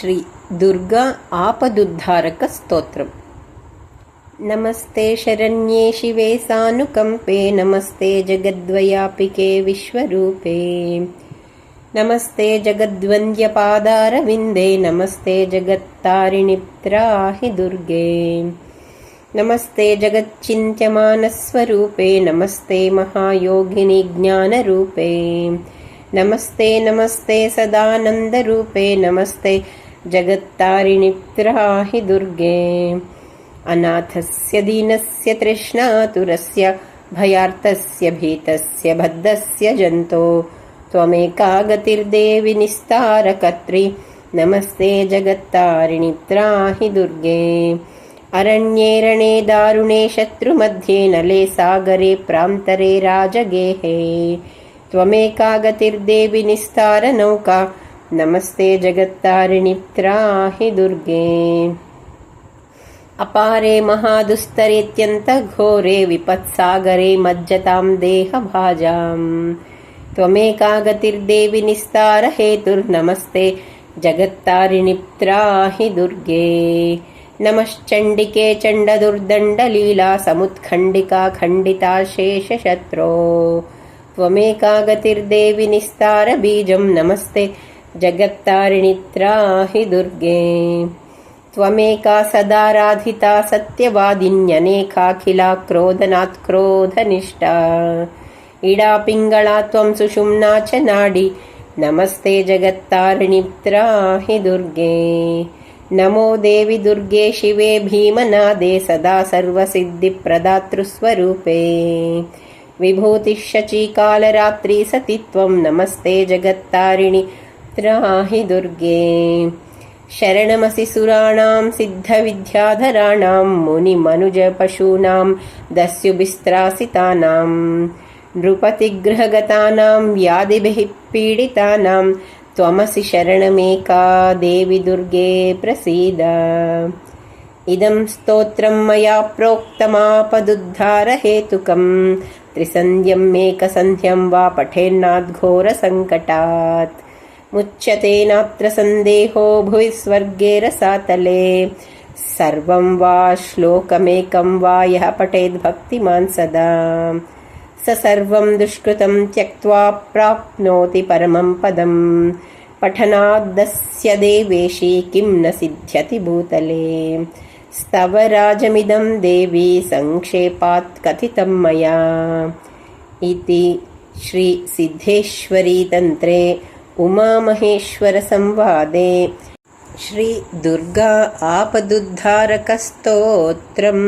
శ్రీ దుర్గా ఆపదుద్ధారక స్తోత్రం. నమస్తే శరణ్యే శివే సానుకంపే నమస్తే జగద్వయాపికే విశ్వరూపే. నమస్తే జగద్వంద్యపాదారవిందే నమస్తే జగత్తారిణి త్రాహి దుర్గే. నమస్తే జగచ్చింత్యమానస్వరూపే నమస్తే మహాయోగిని జ్ఞానరూపే. నమస్తే నమస్తే సదానందరూపే నమస్తే जगत्तारिणित्राहि दुर्गे अनाथस्य दीनस्य तृष्णातुरस्य भयार्तस्य भीतस्य बद्धस्य जन्तो त्वमेका गतिर्देवि निस्तारकर्त्रि नमस्ते जगत्तारिणित्राहि दुर्गे अरण्ये रणे दारुणे शत्रुमध्ये नले सागरे प्रान्तरे राजगेहे त्वमेका गतिर्देवि निस्तारनौका नमस्ते जगत्तारिणि त्राहि दुर्गे। अपारे महादुस्तरेत्यन्तघोरे विपत्सागरे मज्जतां देहभाजाम्। त्वमेका गतिर्देवि निस्तारहेतुर्नमस्ते जगत्तारिणि त्राहि दुर्गे। नमश्चण्डिके चण्डदुर्दण्डलीला समुत्खण्डिका खण्डिता शेषशत्रो। त्वमेका गतिर्देवि निस्तारबीजं नमस्ते जगत्तारिणि त्राहि दुर्गे त्वमेका सदाराधिता सत्यवादिन्यनेकाखिला क्रोधनात् क्रोधनिष्ठा इडा पिङ्गळा त्वं सुषुम्ना च नाडि नमस्ते जगत्तारिणि त्राहि दुर्गे नमो देवि दुर्गे शिवे भीमनादे सदा सर्वसिद्धिप्रदातृस्वरूपे विभूतिः शचीकालरात्रि सति त्वं नमस्ते जगत्तारिणि त्राहि दुर्गे शरणमसि सुराणां सिद्धविद्याधराणां मुनिमनुजपशूनां दस्युभिस्त्रासितानाम् नृपतिग्रहगतानां व्याधिभिः पीडितानां त्वमसि शरणमेका देवि दुर्गे प्रसीद इदं स्तोत्रं मया प्रोक्तमापदुद्धारहेतुकं त्रिसन्ध्यं मेकसन्ध्यं वा पठेन्नाद्घोरसङ्कटात् ముచ్యతే నాత్ర సందేహో భువి స్వర్గే రసాతలే. సర్వం వా శ్లోకమేకం వా యః పఠేద్భక్తిమాన్ సదా. స సర్వం దుష్కృతం త్యక్త్వా ప్రాప్నోతి పరమం పదం. పఠనాద్దస్య దేవేషి కిం న సిద్ధ్యతి భూతలే. స్తవ రాజమిదం దేవి సంక్షేపాత్ కథితం మయా. ఇది శ్రీ సిద్ధేశ్వరీ తంత్రే उमामहेश्वरसंवादे श्रीदुर्गा आपदुद्धारकस्तोत्रम्